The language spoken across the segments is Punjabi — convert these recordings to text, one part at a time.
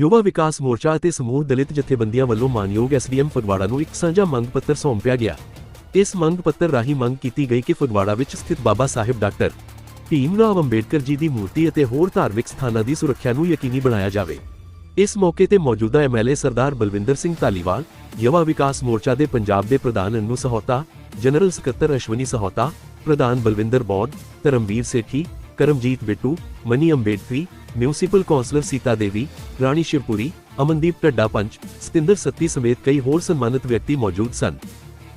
ਯੁਵਾ ਵਿਕਾਸ ਮੋਰਚਾ ਅਤੇ ਸਮੂਹ ਦਲਿਤ ਜਥੇਬੰਦੀਆਂ ਵੱਲੋਂ ਮਾਨਯੋਗ ਐਸਡੀਐਮ ਫਗਵਾੜਾ ਨੂੰ ਇੱਕ ਸਾਂਝਾ ਮੰਗ ਪੱਤਰ ਸੌਂਪਿਆ ਗਿਆ। ਇਸ ਮੰਗ ਪੱਤਰ ਰਾਹੀਂ ਮੰਗ ਕੀਤੀ ਗਈ ਕਿ ਫਗਵਾੜਾ ਵਿੱਚ ਸਥਿਤ ਬਾਬਾ ਸਾਹਿਬ ਡਾਕਟਰ ਭੀਮ ਅੰਬੇਡਕਰ ਜੀ ਦੀ ਮੂਰਤੀ ਅਤੇ ਹੋਰ ਧਾਰਮਿਕ ਸਥਾਨਾਂ ਦੀ ਸੁਰੱਖਿਆ ਨੂੰ ਯਕੀਨੀ ਬਣਾਇਆ ਜਾਵੇ। ਇਸ ਮੌਕੇ ਤੇ ਮੌਜੂਦਾ ਐਮਐਲਏ ਸਰਦਾਰ ਬਲਵਿੰਦਰ ਸਿੰਘ ਧਾਲੀਵਾਲ, ਯੁਵਾ ਵਿਕਾਸ ਮੋਰਚਾ ਦੇ ਪੰਜਾਬ ਦੇ ਪ੍ਰਧਾਨ ਅਨੂ ਸਹੋਤਾ, ਜਨਰਲ ਸਕੱਤਰ ਅਸ਼ਵਨੀ ਸਹੋਤਾ, ਪ੍ਰਧਾਨ ਬਲਵਿੰਦਰ ਬੌਧ, ਧਰਮਵੀਰ ਸੇਠੀ, ਕਰਮਜੀਤ ਬਿੱਟੂ, ਮਨੀ ਅੰਬੇਡਕਰੀ ਮਿਊਨਿਸਪਲ ਕੌਂਸਲਰ ਸੀਤਾ ਦੇਵੀ ਰਾਣੀ ਸ਼ਿਵਪੁਰੀ ਅਮਨਦੀਪ ਢੱਡਾ ਪੰਚ ਸਤਿੰਦਰ ਸੱਤੀ ਸਮੇਤ ਕਈ ਹੋਰ ਸਨਮਾਨਿਤ ਵਿਅਕਤੀ ਮੌਜੂਦ ਸਨ।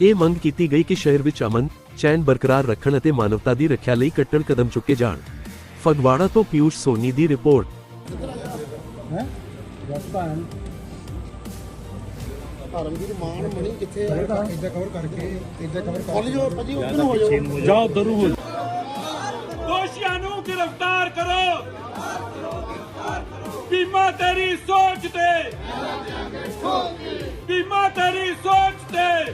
ਇਹ ਮੰਗ ਕੀਤੀ ਗਈ ਕਿ ਸ਼ਹਿਰ ਵਿੱਚ ਅਮਨ ਚੈਨ ਬਰਕਰਾਰ ਰੱਖਣ ਅਤੇ ਮਾਨਵਤਾ ਦੀ ਰੱਖਿਆ ਲਈ ਕੱਟੜ ਕਦਮ ਚੁੱਕੇ ਜਾਣ। ਫਗਵਾੜਾ ਤੋਂ ਪਿਊਸ਼ ਸੋਨੀ ਦੀ ਰਿਪੋਰਟ। ਹੈ? ਧਰਮਵੀਰ ਮਾਨ ਮਣੀ ਕਿੱਥੇ ਆ? ਇਦਾਂ ਕਵਰ ਕਰਕੇ ਇਦਾਂ ਕਵਰ ਕਾਲਜ ਹੋ ਭਾਜੀ ਉੱਧਰ ਨੂੰ ਹੋ ਜਾਓ। ਜਾਓ। ਦਰੂ ਹੋ ਦੋਸ਼ੀਆਂ ਨੂੰ ਗ੍ਰਿਫਤਾਰ ਕਰੋ। ਬੀਮਾ ਤੇਰੀ ਸੋਚ ਤੇ। ਬੀਮਾ ਤੇਰੀ ਸੋਚ ਤੇ।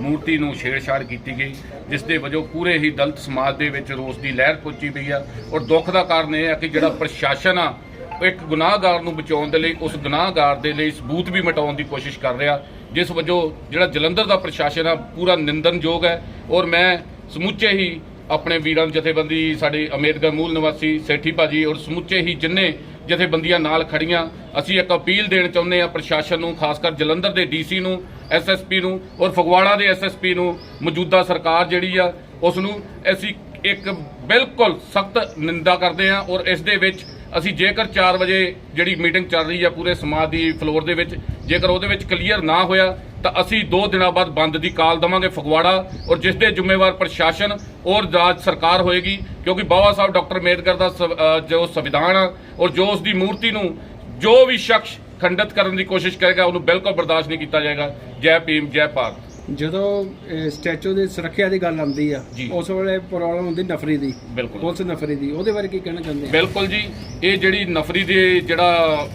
ਮੂਰਤੀ ਨੂੰ ਛੇੜਛਾੜ ਕੀਤੀ ਗਈ ਜਿਸ ਦੇ ਵਜੋਂ ਪੂਰੇ ਹੀ ਦਲਿਤ ਸਮਾਜ ਦੇ ਵਿੱਚ ਰੋਸ ਦੀ ਲਹਿਰ ਪਹੁੰਚੀ ਪਈ ਆ। ਔਰ ਦੁੱਖ ਦਾ ਕਾਰਨ ਇਹ ਆ ਕਿ ਜਿਹੜਾ ਪ੍ਰਸ਼ਾਸਨ ਆ, ਉਹ ਇੱਕ ਗੁਨਾਹਗਾਰ ਨੂੰ ਬਚਾਉਣ ਦੇ ਲਈ, ਉਸ ਗੁਨਾਹਗਾਰ ਦੇ ਲਈ ਸਬੂਤ ਵੀ ਮਿਟਾਉਣ ਦੀ ਕੋਸ਼ਿਸ਼ ਕਰ ਰਿਹਾ। ਜਿਸ ਵਜੋਂ ਜਿਹੜਾ ਜਲੰਧਰ ਦਾ ਪ੍ਰਸ਼ਾਸਨ ਆ, ਪੂਰਾ ਨਿੰਦਨਯੋਗ ਹੈ। ਔਰ ਮੈਂ ਸਮੁੱਚੇ ਹੀ ਆਪਣੇ ਵੀਰਾਂ ਦੀ ਜਥੇਬੰਦੀ, ਸਾਡੇ ਅੰਬੇਦਕਰ ਮੂਲ ਨਿਵਾਸੀ ਸੇਠੀ ਭਾਜੀ ਔਰ ਸਮੁੱਚੇ ਹੀ ਜਿੰਨੇ ਜਥੇਬੰਦੀਆਂ ਨਾਲ ਖੜੀਆਂ, ਅਸੀਂ ਇੱਕ ਅਪੀਲ ਦੇਣ ਚਾਹੁੰਦੇ ਆ ਪ੍ਰਸ਼ਾਸਨ ਨੂੰ, ਖਾਸ ਕਰ ਜਲੰਧਰ ਦੇ ਡੀਸੀ ਨੂੰ ਐਸਐਸਪੀ ਨੂੰ ਔਰ ਫਗਵਾੜਾ ਦੇ ਐਸਐਸਪੀ ਨੂੰ ਮੌਜੂਦਾ ਸਰਕਾਰ ਜਿਹੜੀ ਆ, ਉਸ ਨੂੰ ਅਸੀਂ ਇੱਕ ਬਿਲਕੁਲ ਸਖਤ ਨਿੰਦਾ ਕਰਦੇ ਆ ਔਰ ਇਸ ਦੇ ਵਿੱਚ ਅਸੀਂ ਜੇਕਰ 4 ਵਜੇ ਜਿਹੜੀ ਮੀਟਿੰਗ ਚੱਲ ਰਹੀ ਆ ਪੂਰੇ ਸਮਾਜ ਦੀ ਫਲੋਰ ਦੇ ਵਿੱਚ, ਜੇਕਰ ਉਹਦੇ ਵਿੱਚ ਕਲੀਅਰ ਨਾ ਹੋਇਆ ਤਾਂ ਅਸੀਂ 2 ਦਿਨਾਂ ਬਾਅਦ ਬੰਦ ਦੀ ਕਾਲ ਦਵਾਂਗੇ ਫਗਵਾੜਾ ਔਰ ਜਿਸ ਦੇ ਜ਼ਿੰਮੇਵਾਰ ਪ੍ਰਸ਼ਾਸਨ ਔਰ ਰਾਜ ਸਰਕਾਰ ਹੋਏਗੀ ਕਿਉਂਕਿ ਬਾਬਾ ਸਾਹਿਬ ਡਾਕਟਰ ਅੰਬੇਦਕਰ ਦਾ ਜੋ ਸੰਵਿਧਾਨ ਔਰ ਜੋ ਉਸ ਦੀ ਮੂਰਤੀ ਨੂੰ ਜੋ ਵੀ ਸ਼ਖਸ ਖੰਡਿਤ ਕਰਨ ਦੀ ਕੋਸ਼ਿਸ਼ ਕਰੇਗਾ ਉਹਨੂੰ ਬਿਲਕੁਲ ਬਰਦਾਸ਼ਤ ਨਹੀਂ ਕੀਤਾ ਜਾਏਗਾ। ਜੈ ਭੀਮ ਜੈ ਭਾਰਤ। ਜਦੋਂ ਸਟੈਚੂ ਦੀ ਸੁਰੱਖਿਆ ਦੀ ਗੱਲ ਆਉਂਦੀ ਆ। ਉਸ ਵੇਲੇ ਪ੍ਰੋਬਲਮ ਹੁੰਦੀ ਨਫਰੀ ਦੀ। ਬਿਲਕੁਲ। ਪੁਲਿਸ ਨਫਰੀ ਦੀ ਉਹਦੇ ਬਾਰੇ ਕੀ ਕਹਿਣਾ ਚਾਹੁੰਦੇ ਆ? ਬਿਲਕੁਲ ਜੀ ਇਹ ਜਿਹੜੀ ਨਫਰੀ ਦੇ ਜਿਹੜਾ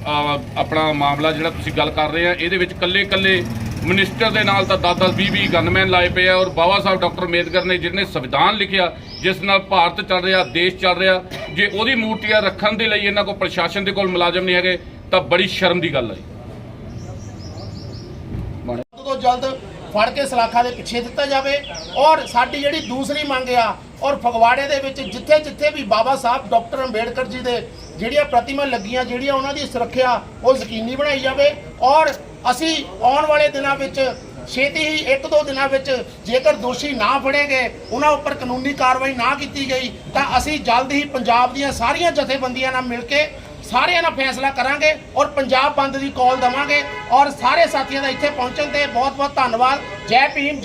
ਆਪਣਾ ਮਾਮਲਾ ਜਿਹੜਾ ਤੁਸੀਂ ਗੱਲ ਕਰ ਰਹੇ ਆ ਇਹਦੇ ਵਿੱਚ ਕੱਲੇ ਕੱਲੇ ਮਿਨਿਸਟਰ ਦੇ ਨਾਲ ਤਾਂ 10 10 20 20 ਗਨਮੈਨ ਲਾਏ ਪਏ ਆ ਔਰ ਬਾਬਾ ਸਾਹਿਬ ਡਾਕਟਰ ਅੰਬੇਦਕਰ ਨੇ ਜਿਹਨੇ ਸੰਵਿਧਾਨ ਲਿਖਿਆ, ਜਿਸ ਨਾਲ ਭਾਰਤ ਚੱਲ ਰਿਹਾ, ਦੇਸ਼ ਚੱਲ ਰਿਹਾ, ਜੇ ਉਹਦੀ ਮੂਰਤੀਆਂ ਰੱਖਣ ਦੇ ਲਈ ਇਹਨਾਂ ਕੋਲ ਪ੍ਰਸ਼ਾਸਨ ਦੇ ਕੋਲ ਮੁਲਾਜ਼ਮ ਨਹੀਂ ਹੈਗੇ, ਤਾਂ ਬੜੀ ਸ਼ਰਮ ਦੀ ਗੱਲ ਹੈ ਤੋਂ ਜਲਦ ਫੜ ਕੇ ਸਲਾਖਾਂ ਦੇ ਪਿੱਛੇ ਦਿੱਤਾ ਜਾਵੇ ਔਰ ਸਾਡੀ ਜਿਹੜੀ ਦੂਸਰੀ ਮੰਗ ਆ ਔਰ ਫਗਵਾੜੇ ਦੇ ਵਿੱਚ ਜਿੱਥੇ ਜਿੱਥੇ ਵੀ ਬਾਬਾ ਸਾਹਿਬ, ਡਾਕਟਰ ਅੰਬੇਡਕਰ ਜੀ ਦੇ ਜਿਹੜੀਆਂ ਪ੍ਰਤਿਮਾ ਲੱਗੀਆਂ, ਜਿਹੜੀਆਂ ਉਹਨਾਂ ਦੀ ਸੁਰੱਖਿਆ, ਉਹ ਯਕੀਨੀ ਬਣਾਈ ਜਾਵੇ। ਔਰ ਅਸੀਂ ਆਉਣ ਵਾਲੇ ਦਿਨਾਂ ਵਿੱਚ ਛੇਤੀ ਹੀ, ਇੱਕ ਦੋ ਦਿਨਾਂ ਵਿੱਚ ਜੇਕਰ ਦੋਸ਼ੀ ਨਾ ਫੜੇ ਗਏ ਉਹਨਾਂ ਉੱਪਰ ਕਾਨੂੰਨੀ ਕਾਰਵਾਈ ਨਾ ਕੀਤੀ ਗਈ, ਤਾਂ ਅਸੀਂ ਜਲਦ ਹੀ ਪੰਜਾਬ ਦੀਆਂ ਸਾਰੀਆਂ ਜਥੇਬੰਦੀਆਂ ਨਾਲ ਮਿਲ ਕੇ ਸਾਰਿਆਂ ਨਾਲ ਫੈਸਲਾ ਕਰਾਂਗੇ ਔਰ ਪੰਜਾਬ ਬੰਦ ਦੀ ਕਾਲ ਦਵਾਂਗੇ। ਔਰ ਸਾਰੇ ਸਾਥੀਆਂ ਦਾ ਇੱਥੇ ਪਹੁੰਚਣ ਤੇ ਬਹੁਤ ਬਹੁਤ ਧੰਨਵਾਦ। ਜੈ ਭੀਮ, ਜੈ